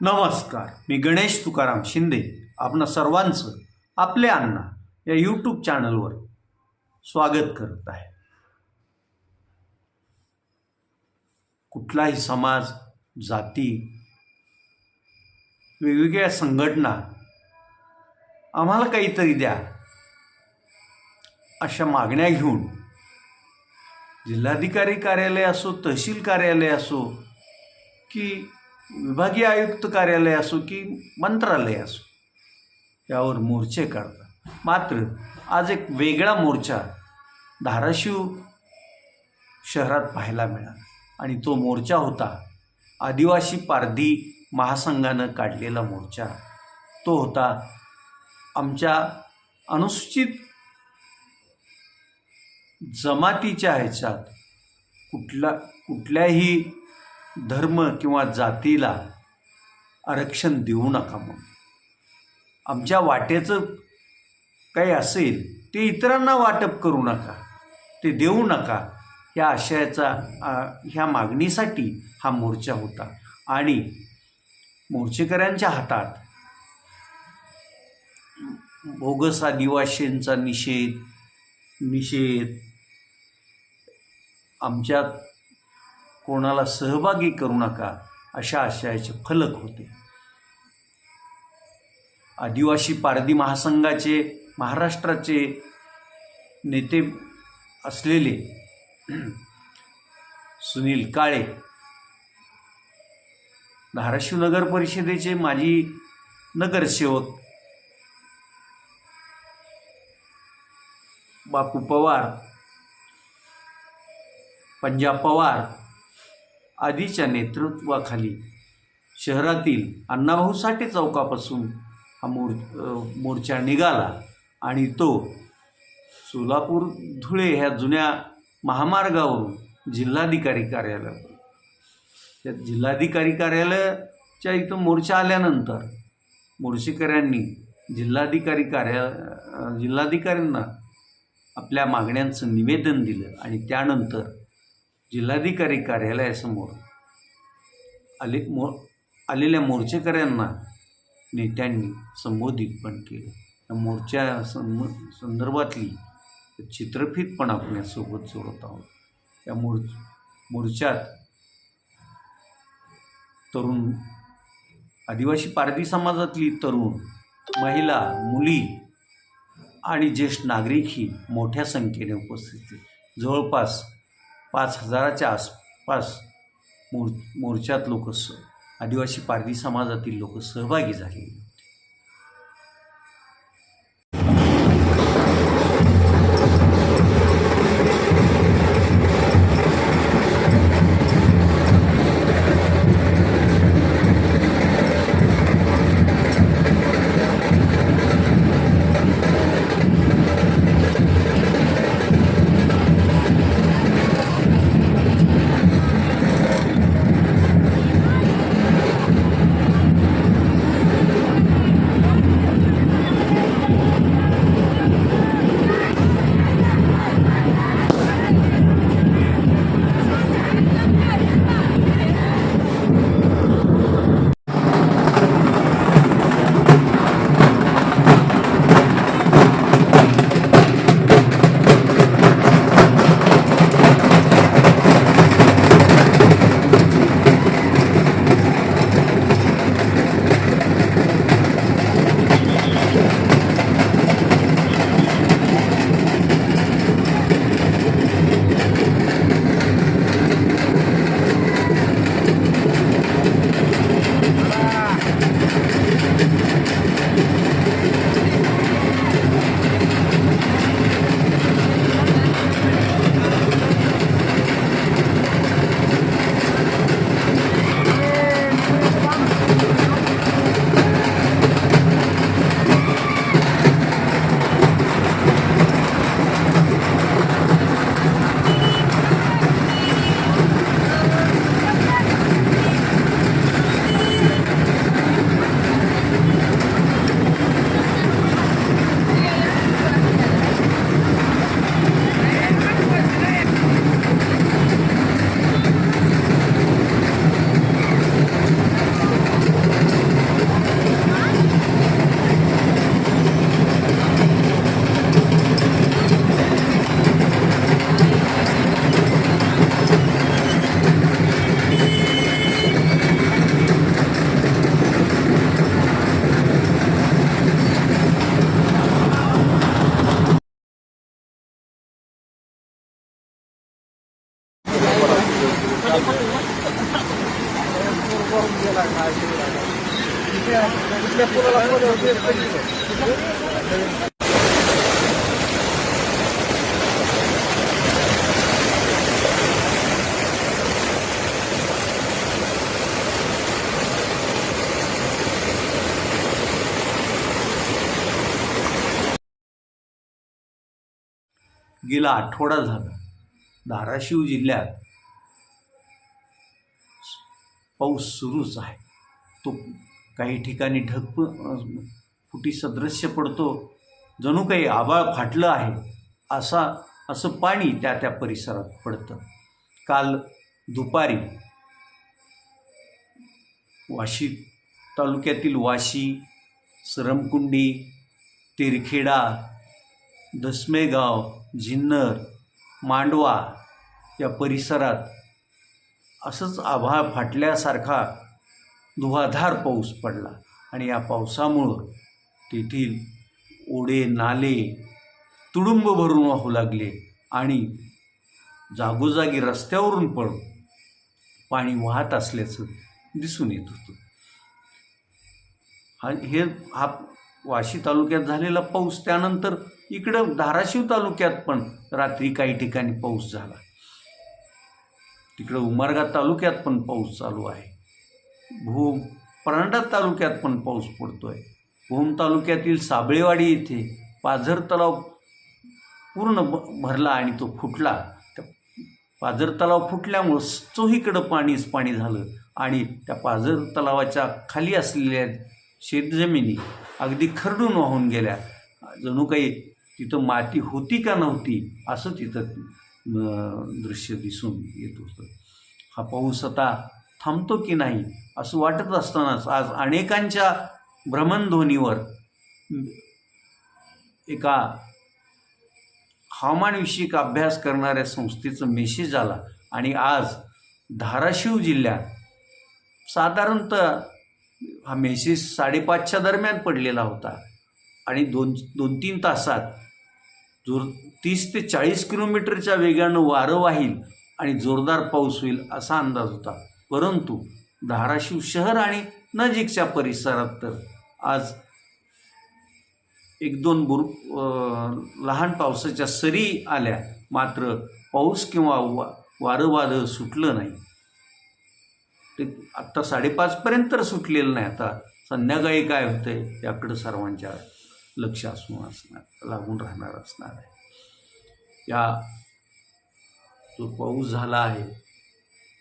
नमस्कार. मी गणेश तुकाराम शिंदे. आपणा सर्वांचं आपले अण्णा या यूट्यूब चॅनलवर स्वागत करत आहे. कुठलाही समाज जाती वेगवेगळ्या संघटना आम्हाला काहीतरी द्या. अशा मागण्या घेऊन जिल्हाधिकारी कार्यालय असो तहसील कार्यालय असो की विभागीय आयुक्त कार्यालय असो की मंत्रालय असो यावर मोर्चे काढतात. मात्र आज एक वेगळा मोर्चा धाराशिव शहरात पाहायला मिळाला आणि तो मोर्चा होता आदिवासी पारधी महासंघानं काढलेला मोर्चा. तो होता आमच्या अनुसूचित जमातीच्या ह्याच्यात कुठला कुठल्याही धर्म किंवा जातीला आरक्षण देऊ नका म्हणून. आमच्या वाट्याचं काही असेल ते इतरांना वाटप करू नका ते देऊ नका ह्या आशयाचा ह्या मागणीसाठी हा मोर्चा होता. आणि मोर्चेकऱ्यांच्या हातात बोगस आदिवासींचा निषेध निषेध आमच्या कोणाला सहभागी करू नका अशा आशयाचे फलक होते. आदिवासी पारधी महासंघाचे महाराष्ट्राचे नेते असलेले सुनील काळे धाराशिव नगर परिषदेचे माजी नगरसेवक बापू पवार पंजाब पवार आदीच्या नेतृत्वाखाली शहरातील अण्णाभाऊ साठे चौकापासून हा मोर मोर्चा निघाला आणि तो सोलापूर धुळे ह्या जुन्या महामार्गावरून जिल्हाधिकारी कार्यालय त्या जिल्हाधिकारी कार्यालयाच्या इथं मोर्चा आल्यानंतर मोर्चेकऱ्यांनी जिल्हाधिकारी कार्या जिल्हाधिकाऱ्यांना आपल्या मागण्यांचं निवेदन दिलं आणि त्यानंतर जिल्हाधिकारी कार्यालयासमोर आले मो आलेल्या मोर्चेकऱ्यांना नेत्यांनी संबोधित पण केलं. या मोर्चा सं संदर्भातली चित्रफित पण आपण यासोबत जोडत आहोत. या मोर मोर्चात तरुण आदिवासी पारधी समाजातली तरुण महिला मुली आणि ज्येष्ठ नागरिकही मोठ्या संख्येने उपस्थित जवळपास पाच हजाराच्या आसपास मोर मोर्चात लोक स आदिवासी पारधी समाजातील लोक सहभागी झाले गेला आठवडा झाला. धाराशिव जिल्ह्यात पाऊस सुरूच आहे. तो काही ठिकाणी ढग फुटी सदृश्य पडतो. जणू काही आभाळ फाटलं आहे असा असं पाणी त्या त्या परिसरात पडतं. काल दुपारी वाशी तालुक्यातील वाशी सरमकुंडी तिरखेडा दसमेगाव जिन्नर मांडवा या परिसरात असंच आभाळ फाटल्यासारखा धुवाधार पाऊस पडला आणि या पावसामुळं तेथील ओढे नाले तुडुंब भरून वाहू लागले आणि जागोजागी रस्त्यावरून पण पाणी वाहत असल्याचं दिसून येत होतं. हा हे हा वाशी तालुक्यात झालेला पाऊस त्यानंतर इकडं धाराशिव तालुक्यात पण रात्री काही ठिकाणी पाऊस झाला. तिकडं उमरगा तालुक्यात पण पाऊस चालू आहे. भूम परांडा तालुक्यात पण पाऊस पडतो आहे भूम तालुक्यातील साबळेवाडी येथे पाझर तलाव पूर्ण भरला आणि तो फुटला. त्या पाझर तलाव फुटल्यामुळं चोहीकडं पाणीच पाणी झालं आणि त्या पाझर तलावाच्या खाली असलेल्या शेतजमिनी अगदी खरडून वाहून गेल्या. जणू काही तिथं माती होती का नव्हती असं तिथं दृश्य दिसून येत होतं. हा पाऊस आता थांबतो की नाही असं वाटत असतानाच आज अनेकांच्या भ्रमणध्वनीवर एका हवामानविषयक अभ्यास करणाऱ्या संस्थेचं मेसेज आला. आणि आज धाराशिव जिल्ह्यात साधारणतः हा मेसेज साडेपाचच्या दरम्यान पडलेला होता. आणि दोन दोन तीन तासात जोर तीस ते चाळीस किलोमीटरच्या वेगानं वारं वाहील आणि जोरदार पाऊस होईल असा अंदाज होता. परंतु धाराशिव शहर आणि नजीकच्या परिसरात तर आज एक दोन बुर लहान पावसाच्या सरी आल्या. मात्र पाऊस किंवा वा वारं वादळ सुटलं नाही. ते आत्ता साडेपाचपर्यंत तर सुटलेलं नाही. आता संध्याकाळी काय होतंय याकडं सर्वांच्या लक्ष असून असणार लागून राहणार असणार आहे. या जो पाऊस झाला आहे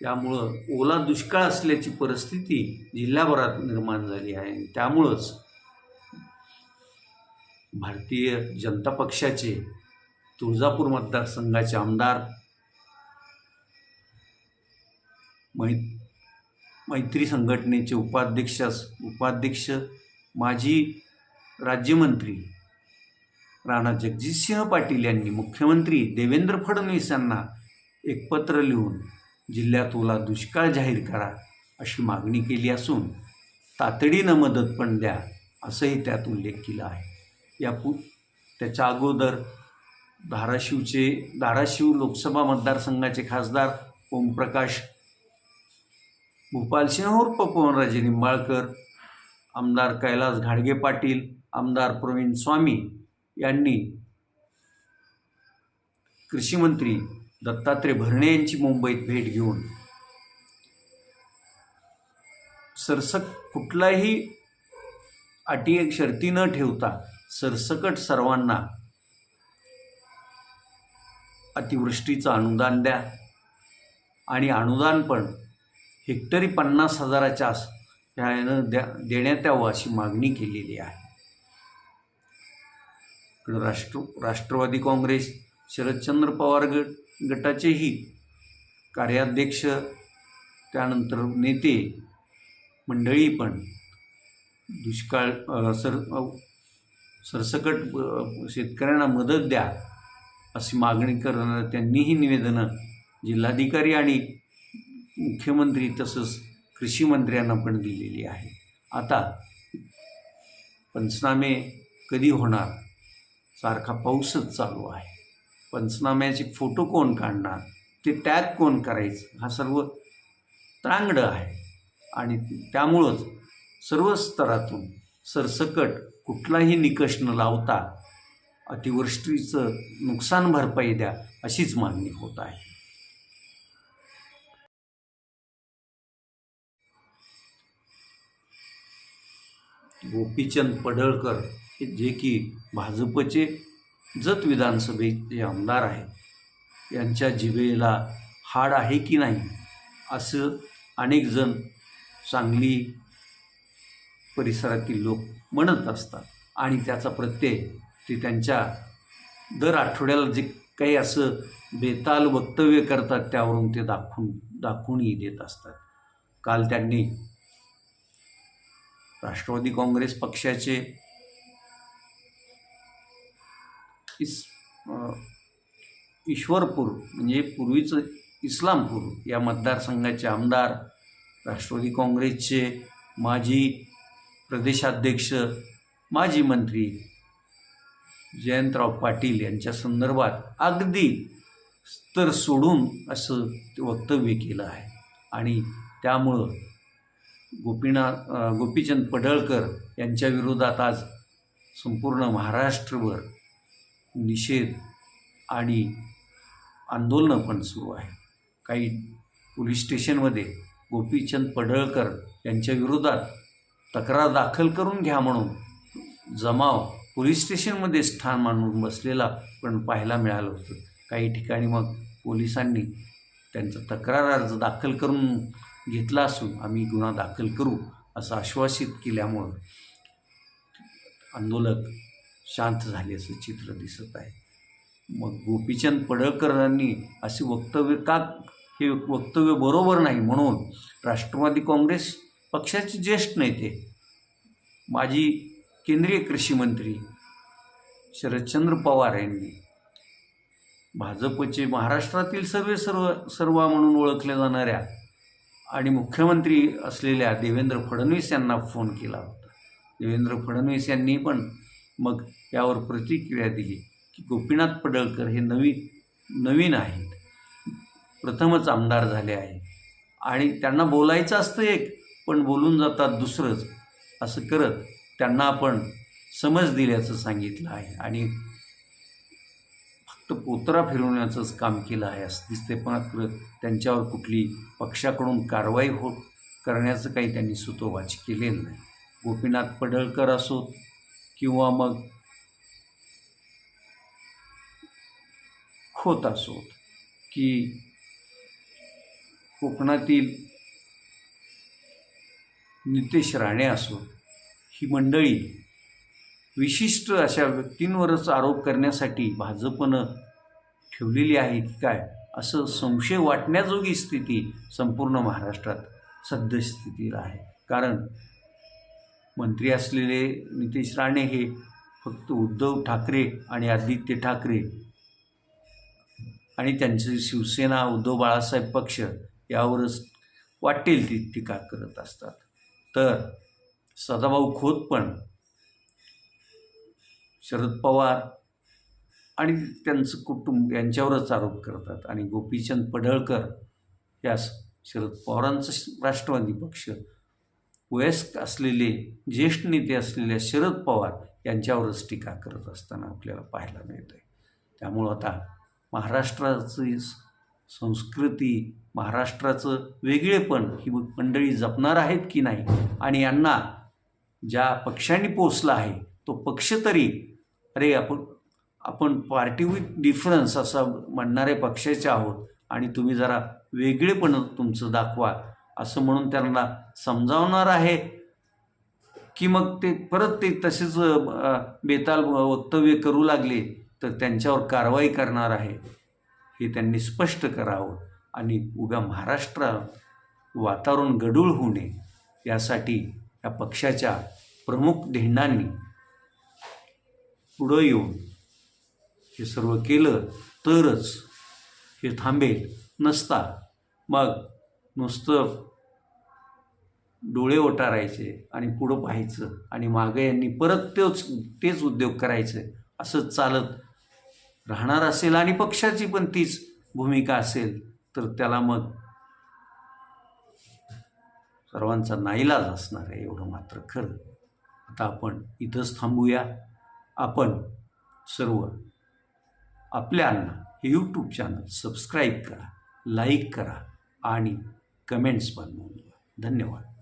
त्यामुळं ओला दुष्काळ असल्याची परिस्थिती जिल्ह्याभरात निर्माण झाली आहे. आणि त्यामुळंच भारतीय जनता पक्षाचे तुळजापूर मतदारसंघाचे आमदार मै मैत्री संघटनेचे उपाध्यक्ष उपाध्यक्ष माजी राज्यमंत्री राणा जगजितसिंह पाटील यांनी मुख्यमंत्री देवेंद्र फडणवीस यांना एक पत्र लिहून जिल्ह्यात ओला दुष्काळ जाहीर करा अशी मागणी केली असून तातडीनं मदत पण द्या असंही त्यात उल्लेख केला आहे. या पु त्याच्या अगोदर धाराशिवचे धाराशिव लोकसभा मतदारसंघाचे खासदार ओमप्रकाश भूपालसिंह उर्फ पवनराजे निंबाळकर आमदार कैलास घाडगे पाटील आमदार प्रवीण स्वामी यांनी कृषीमंत्री दत्तात्रय भरणे यांची मुंबईत भेट घेऊन सरसक कुठलाही अटी एक शर्ती न ठेवता सरसकट सर्वांना अतिवृष्टीचं अनुदान द्या. आणि अनुदान पण हेक्टरी पन्नास हजाराच्या ह्यानं द्या देण्यात यावं अशी मागणी केलेली आहे. इकडं राष्ट्र राष्ट्रवादी काँग्रेस शरदचंद्र पवार गट गटाचेही कार्याध्यक्ष त्यानंतर नेते मंडळी पण दुष्काळ सर सरसकट शेतकऱ्यांना मदत द्या अशी मागणी करणारं त्यांनीही निवेदनं जिल्हाधिकारी आणि मुख्यमंत्री तसंच कृषी मंत्र्यांना पण दिलेली आहे. आता पंचनामे कधी होणार? सारखा पाऊसच चालू आहे. पंचनाम्याचे फोटो कोण काढणार? ते टॅग कोण करायचं? हा सर्व त्रांगडं आहे. आणि त्यामुळंच सर्व स्तरातून सरसकट कुठलाही निकष न लावता अतिवृष्टीचं नुकसान भरपाई द्या अशीच मागणी होत आहे. गोपीचंद पडळकर जे की भाजपचे जत विधानसभेचे आमदार आहेत यांच्या जिभेला हाड आहे की नाही असं अनेक जण सांगली परिसरातील लोक म्हणत असतात. आणि त्याचा प्रत्यय ते त्यांच्या दर आठवड्याला जे काही असं बेताल वक्तव्य करतात त्यावरून ते दाखवून दाखवूनही देत असतात. काल त्यांनी राष्ट्रवादी काँग्रेस पक्षाचे इस ईश्वरपूर म्हणजे पूर्वीचं इस्लामपूर या मतदारसंघाचे आमदार राष्ट्रवादी काँग्रेसचे माजी प्रदेशाध्यक्ष माजी मंत्री जयंतराव पाटील यांच्या संदर्भात अगदी स्तर सोडून असं ते वक्तव्य केलं आहे. आणि त्यामुळं गोपीनाथ गोपीचंद पडळकर यांच्या विरोधात आज संपूर्ण महाराष्ट्रभर निषेध आणि आंदोलनं पण सुरू आहे काही पोलीस स्टेशनमध्ये गोपीचंद पडळकर यांच्या विरोधात तक्रार दाखल करून घ्या म्हणून जमाव पोलीस स्टेशनमध्ये स्थान मांडून बसलेला पण पाहायला मिळालं होतं. काही ठिकाणी मग पोलिसांनी त्यांचा तक्रार अर्ज दाखल करून घेतला असून आम्ही गुन्हा दाखल करू असं आश्वासित केल्यामुळं आंदोलक शांत झाल्याचं चित्र दिसत आहे. मग गोपीचंद पडळकरांनी असे वक्तव्य का हे वक्तव्य बरोबर नाही म्हणून राष्ट्रवादी काँग्रेस पक्षाचे ज्येष्ठ नेते माजी केंद्रीय कृषी मंत्री शरदचंद्र पवार यांनी भाजपचे महाराष्ट्रातील सर्व सर्व सर्वा म्हणून ओळखल्या जाणाऱ्या आणि मुख्यमंत्री असलेल्या देवेंद्र फडणवीस यांना फोन केला होता. देवेंद्र फडणवीस यांनी पण मग यावर प्रतिक्रिया दिली की गोपीनाथ पडळकर हे नवीन नवीन आहेत. प्रथमच आमदार झाले आहे. आणि त्यांना बोलायचं असतं एक पण बोलून जातात दुसरंच. असं करत त्यांना आपण समज दिल्याचं सांगितलं आहे. आणि फक्त पोतरा फिरवण्याचंच काम केलं आहे असं दिसते पण मात्र त्यांच्यावर कुठली पक्षाकडून कारवाई हो करण्याचं काही त्यांनी सुतोवाच केलेलं नाही. गोपीनाथ पडळकर असोत किंवा मग खोत असोत की कोकणातील नितेश राणे असोत ही मंडळी विशिष्ट अशा व्यक्तींवरच आरोप करण्यासाठी भाजपनं ठेवलेली आहे की काय असं संशय वाटण्याजोगी स्थिती संपूर्ण महाराष्ट्रात सद्यस्थितीला आहे. कारण मंत्री असलेले नितेश राणे हे फक्त उद्धव ठाकरे आणि आदित्य ठाकरे आणि त्यांची शिवसेना उद्धव बाळासाहेब पक्ष यावरच वाटेल ती टीका करत असतात. तर सदाभाऊ खोत पण शरद पवार आणि त्यांचं कुटुंब यांच्यावरच आरोप करतात आणि गोपीचंद पडळकर यास शरद पवारांचं राष्ट्रवादी पक्ष वयस्क असलेले ज्येष्ठ नेते असलेल्या शरद पवार यांच्यावरच टीका करत असताना आपल्याला पाहायला मिळतं आहे त्यामुळं आता महाराष्ट्राची संस्कृती महाराष्ट्राचं वेगळेपण ही मंडळी जपणार आहेत की नाही? आणि यांना ज्या पक्षांनी पोचला आहे तो पक्ष तरी अरे आपण आपण पार्टी विथ डिफरन्स असं म्हणणारे पक्षाचे आहोत आणि तुम्ही जरा वेगळेपण तुमचं दाखवा. असं म्हणून त्यांना समजावणार आहे की मग ते परत ते तसेच बेताल वक्तव्य करू लागले तर त्यांच्यावर कारवाई करणार आहे हे त्यांनी स्पष्ट करावं आणि उभ्या महाराष्ट्रात वातावरण गडूळ होऊ नये यासाठी या पक्षाच्या प्रमुख धेंडांनी पुढं येऊन हे सर्व केलं तरच हे थांबेल नसता. मग नुसतं डोळे ओटारायचे आणि पुढं पाहायचं आणि मागे यांनी परत तोच तेच उद्योग करायचे असं चालत राहणार असेल आणि पक्षाची पण तीच भूमिका असेल तर त्याला मग सर्वांचा नाईलाज असणार आहे एवढं मात्र खरं. आता आपण इथंच थांबूया. आपण सर्व आपल्यांना हे यूट्यूब चॅनल सबस्क्राईब करा लाईक करा आणि कमेंट्स पण धन्यवाद.